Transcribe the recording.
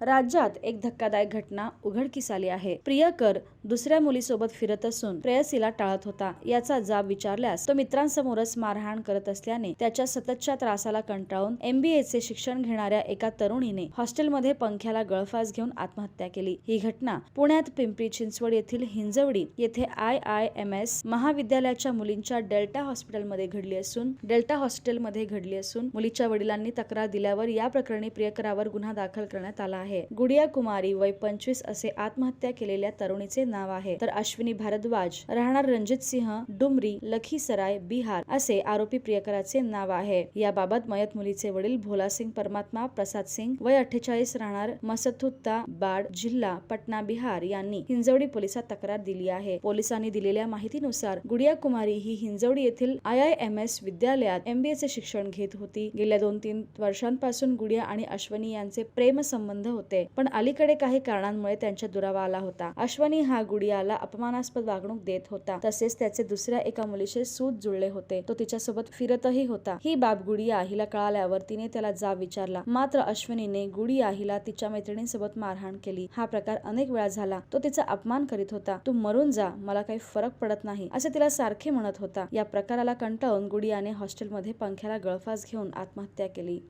राज्यात एक धक्कादायक घटना उघडकीस आली आहे. प्रियकर दुसऱ्या मुलीसोबत फिरत असून प्रेयसीला टाळत होता. याचा जाब विचारल्यास तो मित्रांसमोरच मारहाण करत असल्याने त्याच्या सततच्या त्रासाला कंटाळून एमबीए चे शिक्षण घेणाऱ्या एका तरुणीने हॉस्टेलमध्ये पंख्याला गळफास घेऊन आत्महत्या केली. ही घटना पुण्यात पिंपरी चिंचवड येथील हिंजवडी येथे आय आय एम एस महाविद्यालयाच्या मुलींच्या डेल्टा हॉस्पिटलमध्ये घडली असून डेल्टा हॉस्पिटलमध्ये घडली असून मुलीच्या वडिलांनी तक्रार दिल्यावर या प्रकरणी प्रियकरावर गुन्हा दाखल करण्यात आला आहे. गुडिया कुमारी वय पंचवीस असे आत्महत्या केलेल्या तरुणीचे नाव आहे. तर अश्विनी भारद्वाज राहणार रणजित सिंह डुमरी लखीसराय बिहार असे आरोपी प्रियकराचे नाव आहे. याबाबत मयत मुलीचे वडील भोला सिंग परमात्मा प्रसाद सिंग वय अठ्ठेचाळीस राहणार मसथुत्ता बाड जिल्हा पटना बिहार यांनी हिंजवडी पोलिसात तक्रार दिली आहे. पोलिसांनी दिलेल्या माहितीनुसार गुडिया कुमारी ही हिंजवडी येथील आय आय एम एस विद्यालयात एमबीए चे शिक्षण घेत होती. गेल्या दोन तीन वर्षांपासून गुडिया आणि अश्वनी यांचे प्रेम संबंध होते. पण अलीकडे काही कारणांमुळे त्यांच्या दुरावा आला होता. अश्वनी हा गुडियाला अपमानास्पद वागणूक देत होता. तसेच त्याचे दुसऱ्या एका मुलीशी सूत जुळले होते. तो तिच्यासोबत फिरतही होता. ही बाब गुडिया हिला कळाल्यावर तिने त्याला जाब विचारला. मात्र अश्विनीने गुडिया हिला तिच्या मैत्रिणींसोबत मारहाण केली. हा प्रकार अनेक वेळा झाला. तो तिचा अपमान करीत होता. तू मरून जा. मला काही फरक पडत नाही. असे तिला सारखे म्हणत होता. या प्रकाराला कंटाळून गुडियाने हॉस्टेलमध्ये पंख्याला गळफास घेऊन आत्महत्या केली.